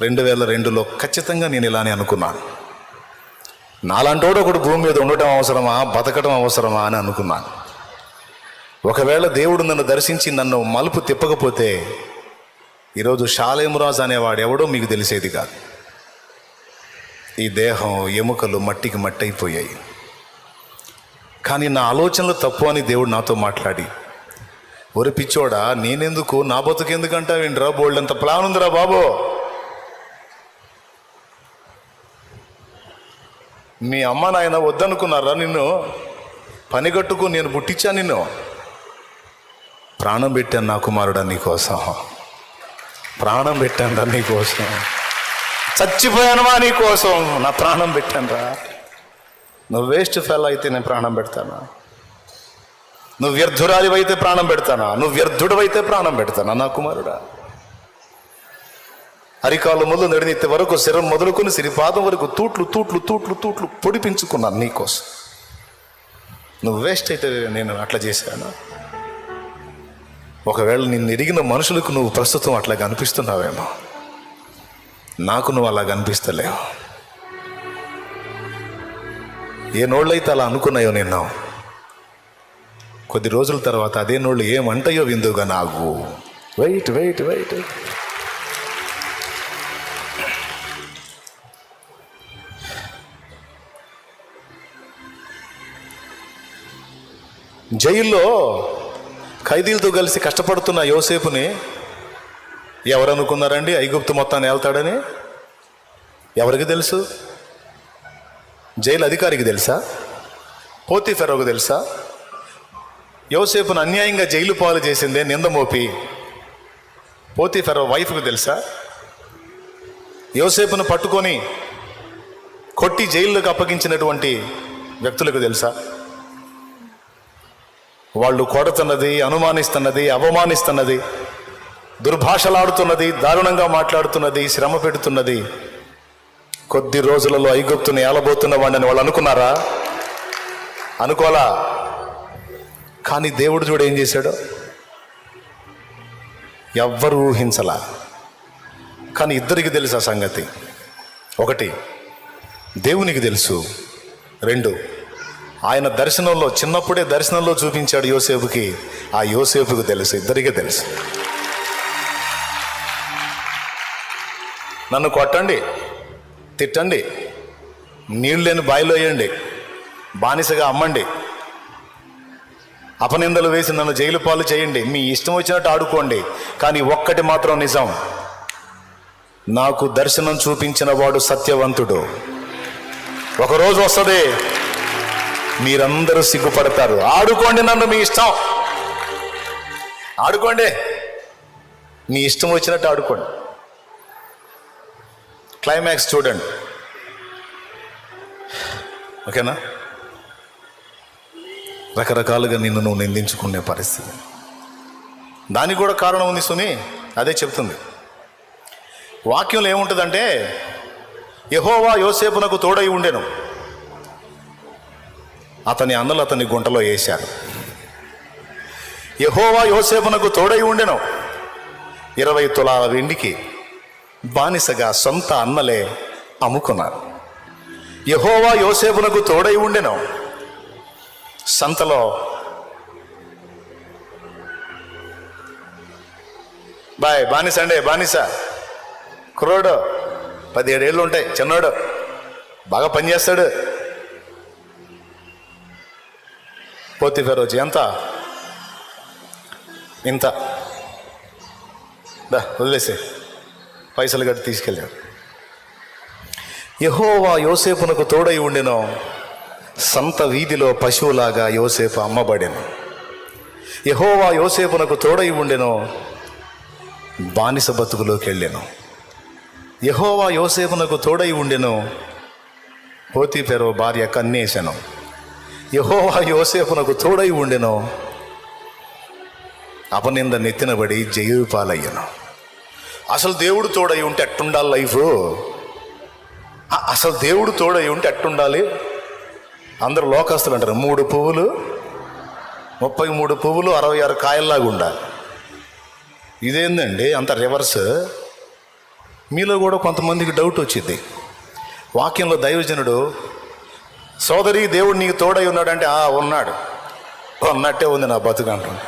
రెండు వేల రెండులో ఖచ్చితంగా నేను ఇలానే అనుకున్నాను. నాలాంటోడు ఒకడు భూమి మీద ఉండటం అవసరమా? బతకడం అవసరమా అని అనుకున్నాను. ఒకవేళ దేవుడు నన్ను దర్శించి నన్ను మలుపు తిప్పకపోతే ఈరోజు షాలేమురాజు అనేవాడు ఎవడో మీకు తెలిసేది కాదు. ఈ దేహం ఎముకలు మట్టికి మట్టి అయిపోయాయి కానీ నా ఆలోచనలు తప్పు అని దేవుడు నాతో మాట్లాడి ఒరి పిచ్చోడా నేనెందుకు? నా బతుకెందుకు అంటావేంట్రా? బోల్డ్ అంత ప్లాన్ ఉందిరా బాబో. మీ అమ్మ నాయన వద్దనుకున్నారా నిన్ను? పనిగట్టుకు నేను పుట్టించా నిన్ను? ప్రాణం పెట్టాను నా కుమారుడా నీకోసం. ప్రాణం పెట్టాను నీకోసం. చచ్చిపోయానుమా నీకోసం. నా ప్రాణం పెట్టాను రా. నువ్వు వేస్ట్ ఫెల్ అయితే నేను ప్రాణం పెడతాను? నువ్వు వ్యర్థురాలివైతే ప్రాణం పెడతానా? నువ్వు వ్యర్థుడవైతే ప్రాణం పెడతానా నా కుమారుడా? అరికాలు మొదలు నడినెత్తి వరకు శరం మొదలుకొని సిరిపాదం వరకు తూట్లు తూట్లు తూట్లు తూట్లు పొడిపించుకున్నాను నీకోసం. నువ్వు వేస్ట్ అయితే నేను అట్లా చేశాను. ఒకవేళ నిన్ను ఎరిగిన మనుషులకు నువ్వు ప్రస్తుతం అట్లా కనిపిస్తున్నావేమో నాకు నువ్వు అలా కనిపిస్తలేవు ఏ నోళ్ళైతే అలా అనుకున్నాయో నిన్ను కొద్ది రోజుల తర్వాత అదే నోళ్ళు ఏమంటాయో విందుగా నాకు వెయిట్ వెయిట్ వెయిట్ జైల్లో ఖైదీలతో కలిసి కష్టపడుతున్న యోసేపుని ఎవరనుకున్నారండి? ఐగుప్తు మొత్తాన్ని వెళ్తాడని ఎవరికి తెలుసు? జైలు అధికారికి తెలుసా? పోతి ఫెరోకు తెలుసా? యోసేపును అన్యాయంగా జైలు పాలు చేసిందే నిందమోపి పోతి ఫెరో వైఫ్కు తెలుసా? యోసేపును పట్టుకొని కొట్టి జైల్లోకి అప్పగించినటువంటి వ్యక్తులకు తెలుసా? వాళ్ళు కొడుతున్నది అనుమానిస్తున్నది అవమానిస్తున్నది దుర్భాషలాడుతున్నది దారుణంగా మాట్లాడుతున్నది శ్రమ పెడుతున్నది. కొద్ది రోజులలో ఐగుప్తుని ఏలబోతున్న వాడిని వాళ్ళు అనుకున్నారా? అనుకోలా కానీ దేవుడు చూడు ఏం చేశాడు? ఎవ్వరు ఊహించలా. కానీ ఇద్దరికి తెలుసు ఆ సంగతి. ఒకటి దేవునికి తెలుసు. రెండు ఆయన దర్శనంలో చిన్నప్పుడే దర్శనంలో చూపించాడు యోసేపుకి. ఆ యోసేపుకు తెలుసు ఇద్దరికీ తెలుసు. నన్ను కొట్టండి తిట్టండి నీళ్ళు లేని బాయిలో వేయండి బానిసగా అమ్మండి. అపనిందలు వేసి నన్ను జైలు పాలు చేయండి మీ ఇష్టం వచ్చినట్టు ఆడుకోండి కానీ ఒక్కటి మాత్రం నిజం. నాకు దర్శనం చూపించిన వాడు సత్యవంతుడు. ఒకరోజు వస్తుంది మీరందరూ సిగ్గుపడతారు. ఆడుకోండి నన్ను మీ ఇష్టం. ఆడుకోండి. మీ ఇష్టం వచ్చినట్టు ఆడుకోండి. క్లైమాక్స్ చూడండి. ఓకేనా? రకరకాలుగా నిన్ను నువ్వు నిందించుకునే పరిస్థితి. దానికి కూడా కారణం ఉంది సుని అదే చెప్తుంది. వాక్యంలో ఏముంటుందంటే యహోవా యోసేపునకు తోడై ఉండేను. అతని అన్నలు అతని గుంటలో వేశారు. యహోవా యోసేపునకు తోడై ఉండెను. ఇరవై తులాల వెండికి బానిసగా సొంత అన్నలే అమ్ముకున్నారు. యహోవా యోసేపునకు తోడై ఉండెను. సంతలో బాయ్ బానిస అండి బానిస. కుర్రోడు పదిహేడేళ్ళు ఉంటాయి చిన్నోడు. బాగా పనిచేస్తాడు పోతి రోజు ఎంత ఇంత. దా వదిలేసే. పైసలు కట్టి తీసుకెళ్ళాడు యహోవా యోసేపునకు తోడై ఉండినో సంత వీధిలో పశువులాగా యోసేపు అమ్మబడెను. యహోవా యోసేపునకు తోడై ఉండెను బానిస బతుకులోకి వెళ్ళాను. యహోవా యోసేపునకు తోడై ఉండెను పోతీపెరో భార్య కన్నేశాను. యహోవా యోసేపునకు తోడై ఉండెను అపనింద నెత్తినబడి జైలు పాలయ్యను. అసలు దేవుడు తోడై ఉంటే అట్టుండాలి లైఫ్? అసలు దేవుడు తోడై ఉంటే ఎట్టుండాలి? అందరు లోకస్తులు అంటారు మూడు పువ్వులు ముప్పై మూడు పువ్వులు అరవై ఆరు కాయల్లాగా ఉండాలి. ఇదేందండి అంత రివర్స్ మీలో కూడా కొంతమందికి డౌట్ వచ్చింది. వాక్యంలో దైవజనుడు సోదరి దేవుడు నీకు తోడై ఉన్నాడంటే ఆ ఉన్నాడు. ఉన్నట్టే ఉంది నా బతుకు అంటాడు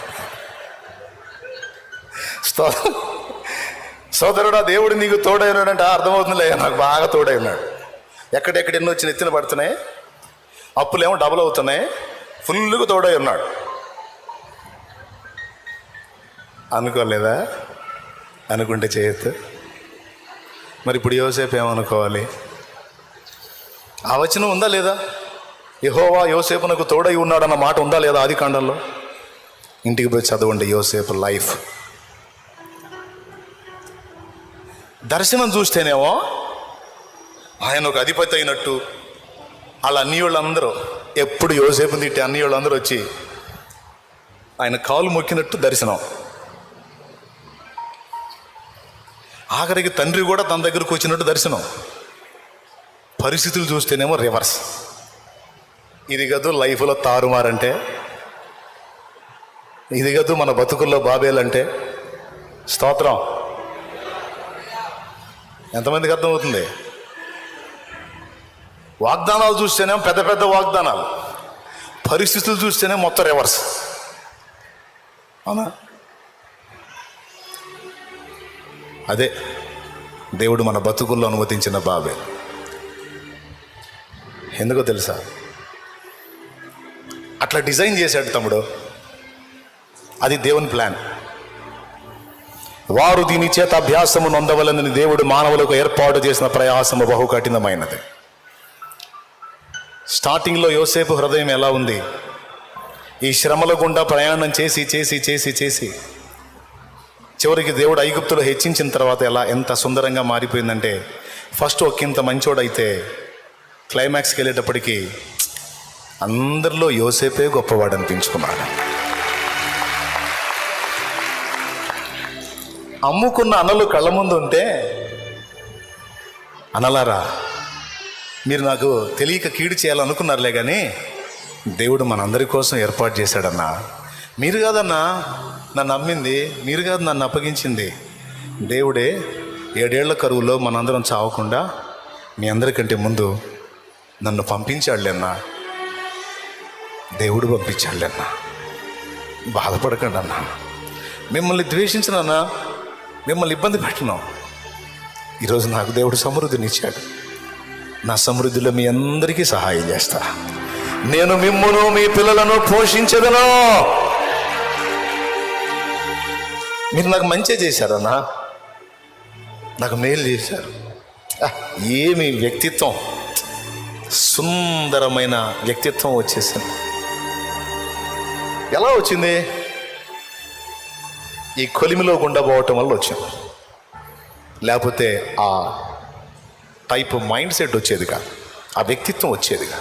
సోదరుడా దేవుడు నీకు తోడై ఉన్నాడంటే ఆ, అర్థమవుతుందిలే నాకు బాగా తోడై ఉన్నాడు. ఎక్కడెక్కడ ఎన్నో వచ్చిన ఎత్తున పడుతున్నాయి. అప్పులేమో డబుల్ అవుతున్నాయి. ఫుల్గా తోడై ఉన్నాడు. అనుకోలేదా? అనుకుంటే చేయొద్దు. మరి ఇప్పుడు యోసేపు ఏమనుకోవాలి? ఆ వచనం ఉందా లేదా? యహోవా యోసేపునకు తోడై ఉన్నాడన్న మాట ఉందా లేదా ఆది కాండంలో ఇంటికి పోయి చదవండి యోసేపు లైఫ్. దర్శనం చూస్తేనేమో ఆయన ఒక అధిపతి అయినట్టు. వాళ్ళ అన్ని వాళ్ళందరూ ఎప్పుడు యోసేపు తిట్టి అన్ని వాళ్ళందరూ వచ్చి ఆయన కాలు మొక్కినట్టు దర్శనం. ఆఖరికి తండ్రి కూడా తన దగ్గరకు వచ్చినట్టు దర్శనం. పరిస్థితులు చూస్తేనేమో రివర్స్. ఇది కదూ లైఫ్లో తారుమారంటే. ఇది కదూ మన బతుకుల్లో బాబేలంటే. స్తోత్రం. ఎంతమందికి అర్థమవుతుంది? వాగ్దానాలు చూస్తేనే పెద్ద పెద్ద వాగ్దానాలు. పరిస్థితులు చూస్తేనే మొత్తం రివర్స్ అవునా? అదే దేవుడు మన బతుకుల్లో అనుమతించిన బాబే. ఎందుకో తెలుసా? అట్లా డిజైన్ చేశాడు తమ్ముడు. అది దేవుని ప్లాన్. వారు దీని చేత అభ్యాసము నొందవలనని దేవుడు మానవులకు ఏర్పాటు చేసిన ప్రయాసము బహు కఠినమైనది స్టార్టింగ్లో యోసేపు హృదయం ఎలా ఉంది? ఈ శ్రమల గుండా ప్రయాణం చేసి చేసి చేసి చేసి చివరికి దేవుడు ఐగుప్తులు హెచ్చించిన తర్వాత ఎలా ఎంత సుందరంగా మారిపోయిందంటే ఫస్ట్ ఒకంత మంచోడైతే క్లైమాక్స్కి వెళ్ళేటప్పటికీ అందరిలో యోసేపే గొప్పవాడు అనిపించుకున్నాడు అమ్ముకున్న అనలు కళ్ళ ముందు ఉంటే అనలారా మీరు నాకు తెలియక కీడు చేయాలనుకున్నారులే కానీ దేవుడు మనందరి కోసం ఏర్పాటు చేశాడన్నా. మీరు కాదన్నా నన్ను నమ్మింది మీరు కాదు నన్ను అప్పగించింది. దేవుడే ఏడేళ్ళ కరువులో మనందరం చావకుండా మీ అందరికంటే ముందు నన్ను పంపించాడులే అన్నా. దేవుడు పంపించాడులేన్నా బాధపడకండి అన్నా మిమ్మల్ని ద్వేషించనన్నా మిమ్మల్ని ఇబ్బంది పెట్టినాం. ఈరోజు నాకు దేవుడు సమృద్ధినిచ్చాడు. నా సమృద్ధిలో మీ అందరికీ సహాయం చేస్తా. నేను మిమ్మును మీ పిల్లలను పోషించదను మీరు నాకు మంచి చేశారన్నా. నాకు మేలు చేశారు. ఏమి వ్యక్తిత్వం. సుందరమైన వ్యక్తిత్వం వచ్చేసింది. ఎలా వచ్చింది? ఈ కొలిమిలో గుండా పోవటం వల్ల వచ్చింది. లేకపోతే ఆ టైప్ మైండ్ సెట్ వచ్చేదిగా ఆ వ్యక్తిత్వం వచ్చేదిగా.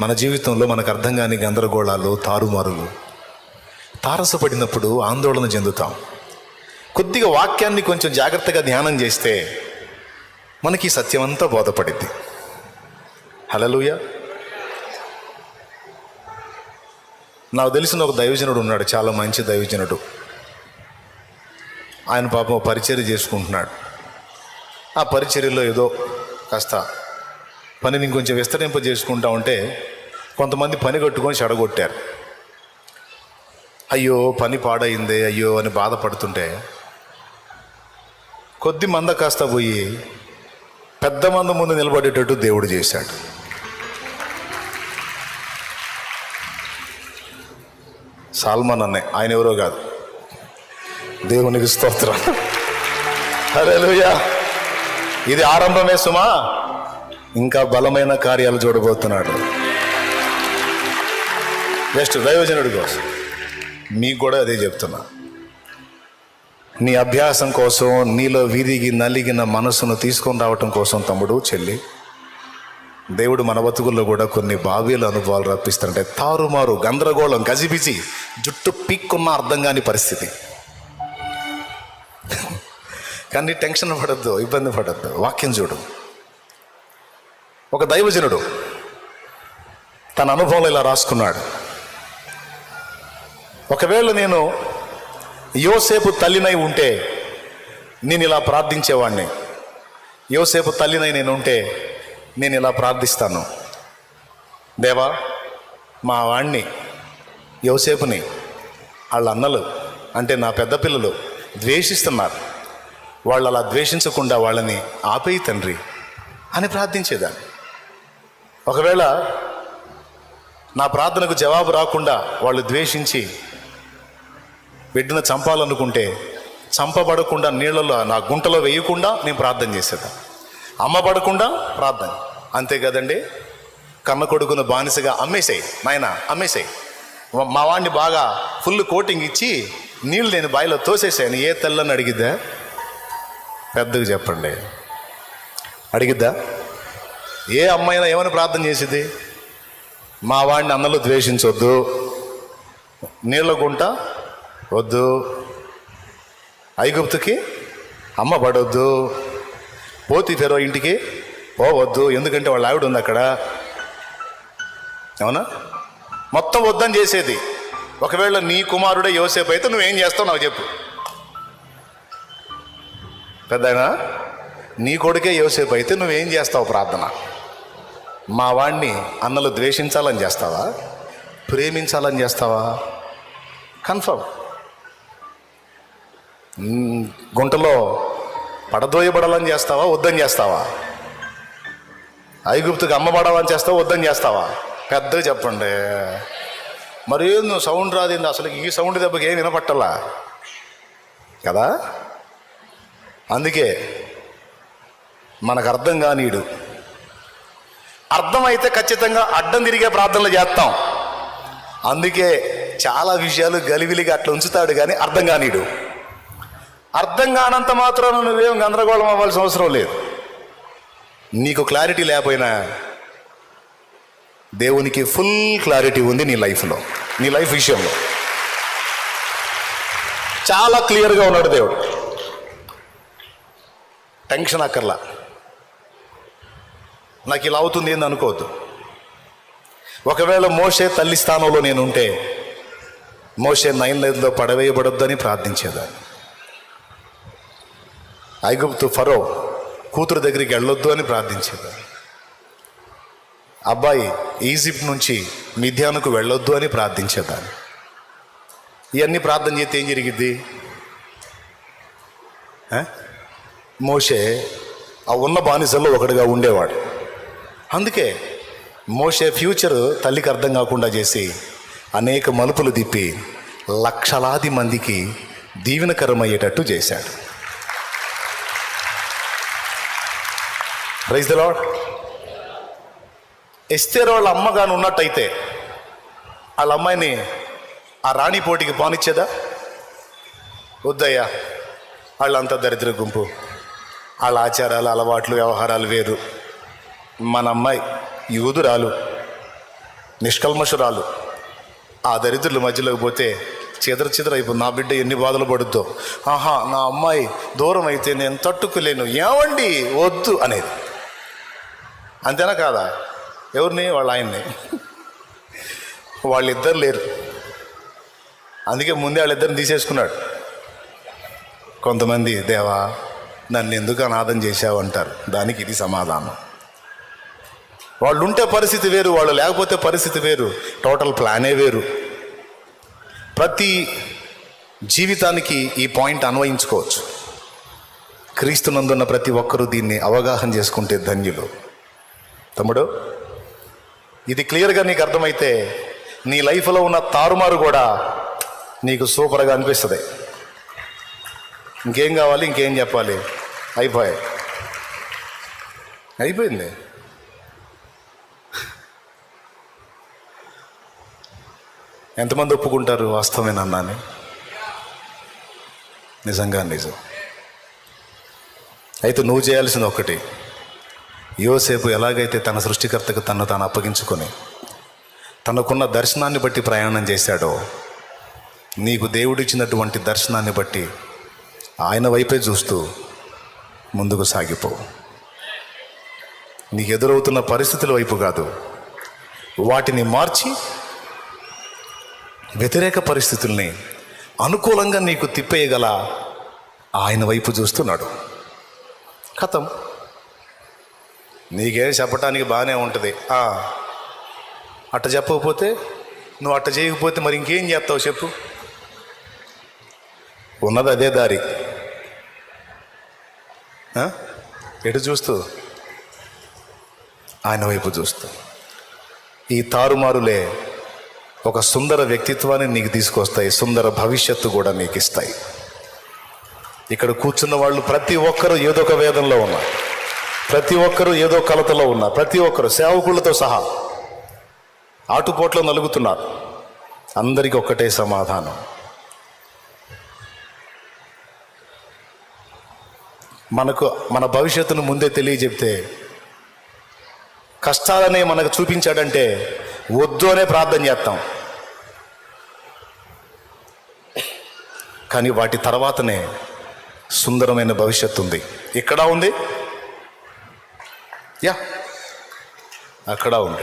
మన జీవితంలో మనకు అర్థం కాని గందరగోళాలు తారుమారులు తారసపడినప్పుడు ఆందోళన చెందుతాం. కొద్దిగా వాక్యాన్ని కొంచెం జాగ్రత్తగా ధ్యానం చేస్తే మనకి సత్యమంతా సత్యం అంతా బోధపడిద్ది నాకు తెలిసిన ఒక దైవజనుడు ఉన్నాడు చాలా మంచి దైవజనుడు. ఆయన పాపం పరిచర్య చేసుకుంటున్నాడు. ఆ పరిచర్యలో ఏదో కాస్త పనిని ఇంకొంచెం విస్తరింప చేసుకుంటా ఉంటే కొంతమంది పని కట్టుకొని చెడగొట్టారు. అయ్యో పని పాడైందే అయ్యో అని బాధపడుతుంటే కొద్ది మంద కాస్త పోయి పెద్ద మంద ముందు నిలబడేటట్టు దేవుడు చేశాడు. సాల్మాన్ అనే. ఆయన ఎవరో కాదు. దేవునికి స్తోత్రం. హల్లెలూయా. ఇది ఆరంభమే సుమా. ఇంకా బలమైన కార్యాలు చూడబోతున్నాడు. జస్ట్ దైవజనుడి కోసం. మీకు కూడా అదే చెప్తున్నా. నీ అభ్యాసం కోసం నీలో విరిగి నలిగిన మనసును తీసుకొని రావటం కోసం తమ్ముడు చెల్లి. దేవుడు మన బతుకుల్లో కూడా కొన్ని బాబీల అనుభవాలు రప్పిస్తుంటే తారుమారు గందరగోళం గజిబిజి జుట్టు పీక్కున్న అర్థం కాని పరిస్థితి. కానీ టెన్షన్ పడద్దు ఇబ్బంది పడద్దు. వాక్యం చూడు. ఒక దైవజనుడు తన అనుభవంలో ఇలా రాసుకున్నాడు. ఒకవేళ నేను యోసేపు తల్లినై ఉంటే నేను ఇలా ప్రార్థించేవాడిని యోసేపు తల్లినై నేను ఉంటే నేను ఇలా ప్రార్థిస్తాను. దేవా మా వాణ్ణి యోసేపుని వాళ్ళ అన్నలు అంటే నా పెద్ద పిల్లలు ద్వేషిస్తున్నారు. వాళ్ళు అలా ద్వేషించకుండా వాళ్ళని ఆపేయి తండ్రి అని ప్రార్థించేదాన్ని. ఒకవేళ నా ప్రార్థనకు జవాబు రాకుండా వాళ్ళు ద్వేషించి బిడ్డను చంపాలనుకుంటే చంపబడకుండా నీళ్ళలో నా గుంటలో వేయకుండా నేను ప్రార్థన చేసేదా అమ్మ పడకుండా ప్రార్థన. అంతే కదండి? కన్న కొడుకును బానిసగా అమ్మేసాయి. నాయన అమ్మేసాయి. మా వాడిని బాగా ఫుల్ కోటింగ్ ఇచ్చి నీళ్ళు నేను బాయిలో తోసేసాను ఏ తెల్లని అడిగిద్దా? పెద్దగా చెప్పండి. అడిగిద్దా? ఏ అమ్మాయినా ఏమని ప్రార్థన చేసిద్ది? మా వాడిని అన్నలు ద్వేషించొద్దు. నీళ్ళ గుంట వద్దు. ఐగుప్తుకి అమ్మ పడొద్దు. పోతి ఫెరో ఇంటికి? పోవద్దు ఎందుకంటే వాళ్ళ ఆవిడ ఉంది అక్కడ. అవునా మొత్తం వద్దని చేసేది. ఒకవేళ నీ కుమారుడే యోసేపు అయితే నువ్వేం చేస్తావు నాకు చెప్పు. పెద్దనా నీ కొడుకే యోసేపు అయితే నువ్వేం చేస్తావు ప్రార్థన? మా వాణ్ణి అన్నలు ద్వేషించాలని చేస్తావా? ప్రేమించాలని చేస్తావా? కన్ఫర్మ్. గుంటలో పడదోయబడాలని చేస్తావా? వద్దని చేస్తావా? ఐగుప్తుకి అమ్మబడాలని చేస్తావా? వద్దని చేస్తావా? పెద్దగా చెప్పండి. మరి నువ్వు సౌండ్ రాదింది? అసలు ఈ సౌండ్ దెబ్బకి ఏం వినపట్టలా? కదా? అందుకే మనకు అర్థం కానీడు. అర్థమైతే ఖచ్చితంగా అడ్డం తిరిగే ప్రార్థనలు చేస్తాం. అందుకే చాలా విషయాలు గలివిలిగా అట్లా ఉంచుతాడు కానీ అర్థం కానీడు. అర్థం కానంత మాత్రం నువ్వేం గందరగోళం అవ్వాల్సిన అవసరం లేదు. నీకు క్లారిటీ లేకపోయినా దేవునికి ఫుల్ క్లారిటీ ఉంది నీ లైఫ్లో నీ లైఫ్ విషయంలో. చాలా క్లియర్గా ఉన్నాడు దేవుడు. టెన్షన్ అక్కర్లా. నాకు ఇలా అవుతుంది ఏంది అనుకోవద్దు. ఒకవేళ మోసే తల్లి స్థానంలో నేను ఉంటే మోసే నైన్ లైన్లో పడవేయబడొద్దని ప్రార్థించేదాన్ని. ఐగుప్తు ఫరో కూతురు దగ్గరికి వెళ్ళొద్దు అని ప్రార్థించేదాన్ని అబ్బాయి ఈజిప్ట్ నుంచి మిథ్యానుకు వెళ్ళొద్దు అని ప్రార్థించేదాన్ని ఇవన్నీ ప్రార్థన చేస్తే ఏం జరిగిద్ది? మోషే ఆ ఉన్న బానిసల్లో ఒకటిగా ఉండేవాడు. అందుకే మోషే ఫ్యూచర్ తల్లికి అర్థం కాకుండా చేసి అనేక మలుపులు తిప్పి లక్షలాది మందికి దీవెనకరమయ్యేటట్టు చేశాడు. రైస్ ద లాడ్ ఎస్తేర్ వాళ్ళ అమ్మగాను ఉన్నట్టయితే వాళ్ళ అమ్మాయిని ఆ రాణి పోటీకి పానిచ్చేదా? వద్దయ్యా వాళ్ళంతా దరిద్ర గుంపు. వాళ్ళ ఆచారాలు అలవాట్లు వ్యవహారాలు వేరు. మన అమ్మాయి యూదురాలు నిష్కల్మషురాలు. ఆ దరిద్రుల మధ్యలోకి పోతే చెదర చెదర నా బిడ్డ ఎన్ని బాధలు పడుద్దో. ఆహా నా అమ్మాయి దూరం అయితే నేను తట్టుకోలేను. ఏమండి? వద్దు అనేది. అంతేనా కాదా? ఎవరిని? వాళ్ళ ఆయన్ని. వాళ్ళిద్దరు లేరు. అందుకే ముందే వాళ్ళిద్దరిని తీసేసుకున్నాడు. కొంతమంది దేవా నన్ను ఎందుకు అనాథం చేశావు? అంటారు. దానికి ఇది సమాధానం. వాళ్ళు ఉంటే పరిస్థితి వేరు వాళ్ళు లేకపోతే పరిస్థితి వేరు. టోటల్ ప్లానే వేరు. ప్రతి జీవితానికి ఈ పాయింట్ అన్వయించుకోవచ్చు. క్రీస్తునందున్న ప్రతి ఒక్కరూ దీన్ని అవగాహన చేసుకుంటే ధన్యులు. తమ్ముడు ఇది క్లియర్గా నీకు అర్థమైతే నీ లైఫ్లో ఉన్న తారుమారు కూడా నీకు సూపర్గా అనిపిస్తుంది. ఇంకేం కావాలి ఇంకేం చెప్పాలి? అయిపోయాయి. అయిపోయింది. ఎంతమంది ఒప్పుకుంటారు వాస్తవమేనన్నా అని? నిజంగా నిజం. అయితే నువ్వు చేయాల్సింది ఒకటి యోసేపు ఎలాగైతే తన సృష్టికర్తకు తను తాను అప్పగించుకొని తనకున్న దర్శనాన్ని బట్టి ప్రయాణం చేశాడో నీకు దేవుడిచ్చినటువంటి దర్శనాన్ని బట్టి ఆయన వైపే చూస్తూ ముందుకు సాగిపో. నీకు ఎదురవుతున్న పరిస్థితుల వైపు కాదు వాటిని మార్చి వ్యతిరేక పరిస్థితుల్ని అనుకూలంగా నీకు తిప్పేయగల ఆయన వైపు చూస్తున్నాడు. కథం. నీకేం చెప్పటానికి బాగానే ఉంటుంది. అట్ట చెప్పకపోతే నువ్వు అట్ట చేయకపోతే మరి ఇంకేం చేస్తావు చెప్పు. ఉన్నది అదే దారి. ఎటు చూస్తూ? ఆయన వైపు చూస్తూ. ఈ తారుమారులే ఒక సుందర వ్యక్తిత్వాన్ని నీకు తీసుకొస్తాయి సుందర భవిష్యత్తు కూడా నీకు ఇస్తాయి ఇక్కడ కూర్చున్న వాళ్ళు ప్రతి ఒక్కరూ ఏదో ఒక వేదంలో ఉన్నారు. ప్రతి ఒక్కరూ ఏదో కలతలో ఉన్నారు. ప్రతి ఒక్కరు సేవకులతో సహా ఆటుపోట్లో నలుగుతున్నారు. అందరికీ ఒక్కటే సమాధానం. మనకు మన భవిష్యత్తును ముందే తెలియజెప్తే కష్టాలనే మనకు చూపించాడంటే వద్దు అనే ప్రార్థన చేస్తాం. కానీ వాటి తర్వాతనే సుందరమైన భవిష్యత్తు ఉంది. ఇక్కడ ఉంది? యా. అక్కడ ఉంది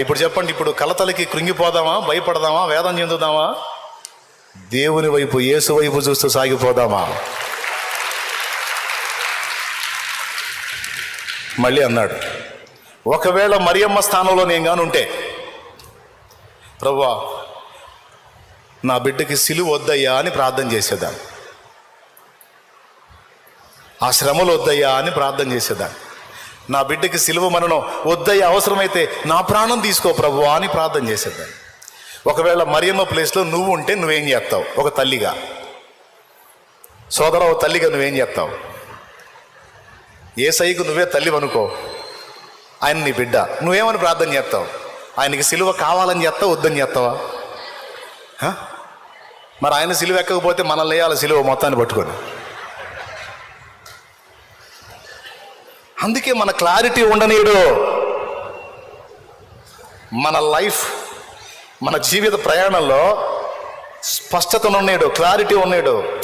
ఇప్పుడు చెప్పండి ఇప్పుడు కలతలకి కృంగిపోదామా భయపడదామా వేదం చెందుదామా? దేవుని వైపు యేసు వైపు చూస్తూ సాగిపోదామా? మళ్ళీ అన్నాడు ఒకవేళ మరియమ్మ స్థానంలో నేను కానుంటే ప్రవ్వా నా బిడ్డకి సిలువ వద్దయ్యా అని ప్రార్థన చేసేదాన్ని. ఆ శ్రమలు వద్దయ్యా అని ప్రార్థన చేసేదాన్ని. నా బిడ్డకి సిలువ మరణం వద్దయ్యా అవసరమైతే నా ప్రాణం తీసుకో ప్రభు అని ప్రార్థన చేసేదాన్ని ఒకవేళ మరియమ్మ ప్లేస్లో నువ్వు ఉంటే నువ్వేం చేస్తావు? ఒక తల్లిగా. సోదర ఒక తల్లిగా నువ్వేం చేస్తావు? ఏ సైకు నువ్వే తల్లి అనుకో ఆయన నీ బిడ్డ. నువ్వేమని ప్రార్థన చేస్తావు? ఆయనకి సిలువ కావాలని చేస్తావు వద్దని చేస్తావా? మరి ఆయన సిలువ ఎక్కకపోతే మనల్ని వేయాలి సిలువ మొత్తాన్ని పట్టుకొని. అందుకే మన క్లారిటీ ఉండనీడు. మన లైఫ్ మన జీవిత ప్రయాణంలో స్పష్టత ఉన్నాడు క్లారిటీ ఉన్నాడు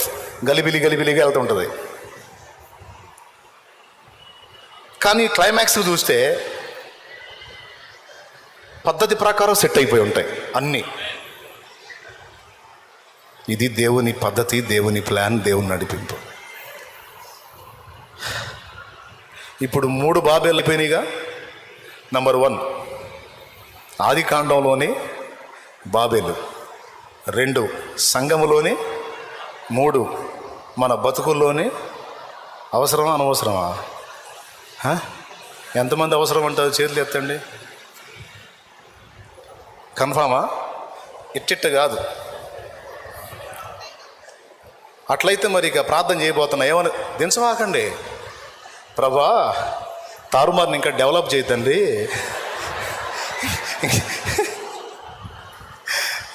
గలిబిలి గలిబిలిగా వెళ్తుంటుంది. కానీ క్లైమాక్స్ చూస్తే పద్ధతి ప్రకారం సెట్ అయిపోయి ఉంటాయి అన్నీ. ఇది దేవుని పద్ధతి దేవుని ప్లాన్ దేవుని నడిపింపు. ఇప్పుడు మూడు బాబేలు వెళ్ళిపోయినాయిగా నంబర్ వన్ ఆది కాండంలోని బాబేలు. రెండు సంఘములోని మూడు మన బతుకుల్లోని అవసరమా అనవసరమా? ఎంతమంది అవసరం అంటారు? చేతులు ఎత్తండి. కన్ఫామా ఇట్టిట్ట కాదు. అట్లయితే మరి ఇక ప్రార్థన చేయబోతున్నా ఏమని? దించవాకండి ప్రభా తారుమారుని ఇంకా డెవలప్ చేయతండి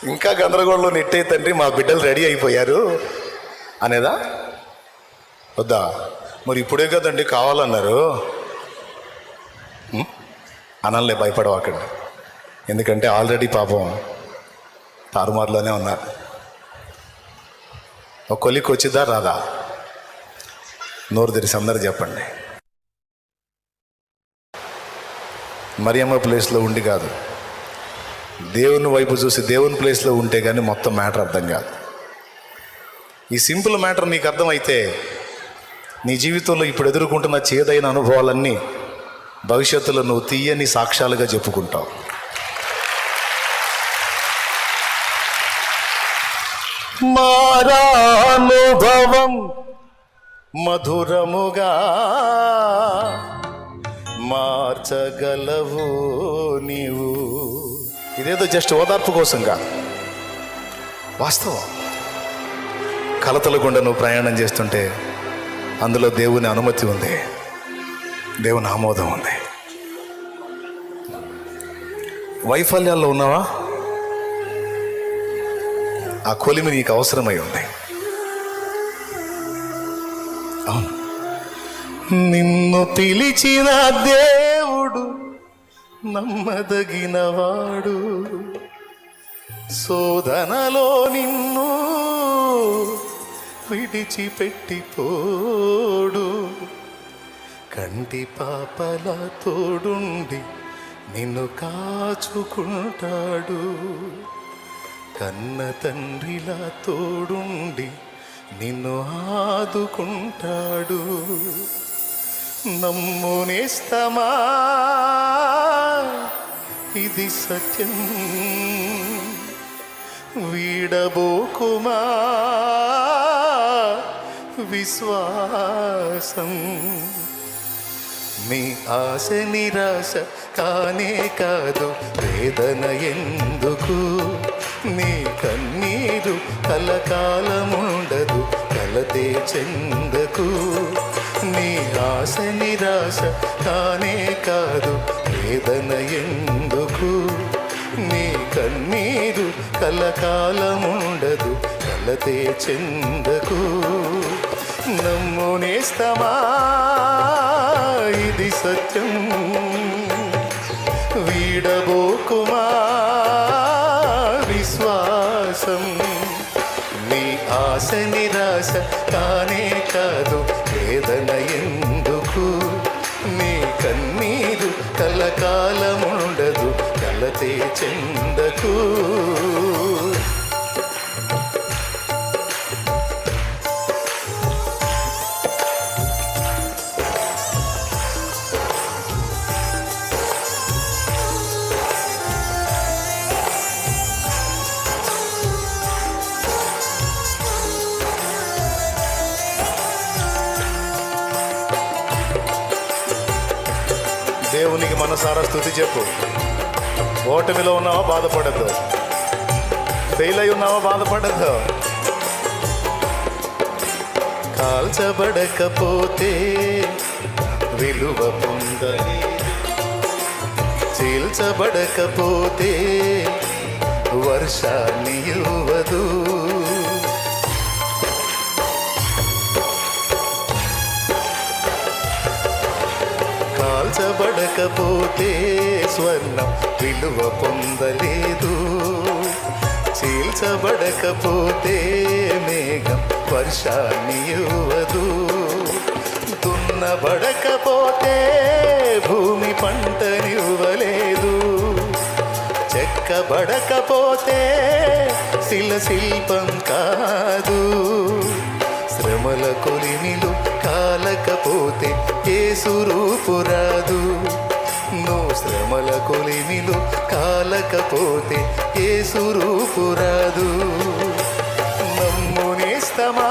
ఇంకా గందరగోళంలో నెట్టే తండ్రి మా బిడ్డలు రెడీ అయిపోయారు. అనేదా? వద్దా? మరి ఇప్పుడే కదండి కావాలన్నారు. ఉం? అనలే భయపడవాకండి ఎందుకంటే ఆల్రెడీ పాపం తారుమారులోనే ఉన్నారు ఒక కొలికి వచ్చిద్దా రాదా? నోరు తెరిసి అందరు చెప్పండి. మరియమ్మ ప్లేస్లో ఉండి కాదు. దేవుని వైపు చూసి దేవుని ప్లేస్లో ఉంటే కానీ మొత్తం మ్యాటర్ అర్థం కాదు. ఈ సింపుల్ మ్యాటర్ నీకు అర్థమైతే నీ జీవితంలో ఇప్పుడు ఎదుర్కొంటున్న చేదైన అనుభవాలన్నీ భవిష్యత్తులో నువ్వు తీయని సాక్ష్యాలుగా చెప్పుకుంటావు. మారానుభవం మధురముగా మార్చగలవు నీవు? ఇదేదో జస్ట్ ఓదార్పు కోసంగా. వాస్తవం. కలతల గుండా నువ్వు ప్రయాణం చేస్తుంటే అందులో దేవుని అనుమతి ఉంది. దేవుని ఆమోదం ఉంది. వైఫల్యాల్లో ఉన్నావా? ఆ కొలిమి నీకు అవసరమై ఉంది. నిన్ను పిలిచిన దేవుడు నమ్మదగినవాడు. శోధనలో నిన్ను విడిచిపెట్టిపోడు. కంటి పాపల తోడుండి నిన్ను కాచుకుంటాడు. కన్న తండ్రిలా తోడుండి నిన్ను ఆదుకుంటాడు. నమ్మునేస్తమా? ఇది సత్యం. వీడబోకుమా? విశ్వాసం. మీ ఆశ నిరాశ కానే కాదు వేదన ఎందుకు? నీ కన్నీరు కలకాలముండదు కలతే చెందకు. నీ ఆశ నిరాశ కానే కాదు వేదన ఎందుకు? నీ కన్నీరు కలకాలముండదు కలతే చెందకు. నమ్మునేస్తమా ఇది సత్యం. వీడబోకుమా విశ్వాసం. నీ ఆశ నిరాశ కానే కాదు కాలముండదు కలతే చెందకు. మనసారా స్థుతి చెప్పు. ఓటమిలో ఉన్నావా బాధపడద్దు. ఫెయిల్ అయి ఉన్నావా బాధపడద్దు. కాల్చబడకపోతే విలువ పొందని. చీల్చబడకపోతే వర్షాన్ని ఇవ్వదు. కాల్చబడకపోతే స్వర్ణం విలువ పొందలేదు. చీల్చబడకపోతే మేఘం వర్షాన్ని ఇవ్వదు. దున్నబడకపోతే భూమి పంటనివ్వలేదు. చెక్కబడకపోతే శిల శిల్పం కాదు. శ్రమల కొలిమిలు కాలకపోతే ఏసురూపురాదు రూపు నువ్వు శ్రమల కొలిమిలు కాలకపోతే ఏసురూపురాదు నమ్మునేస్తమా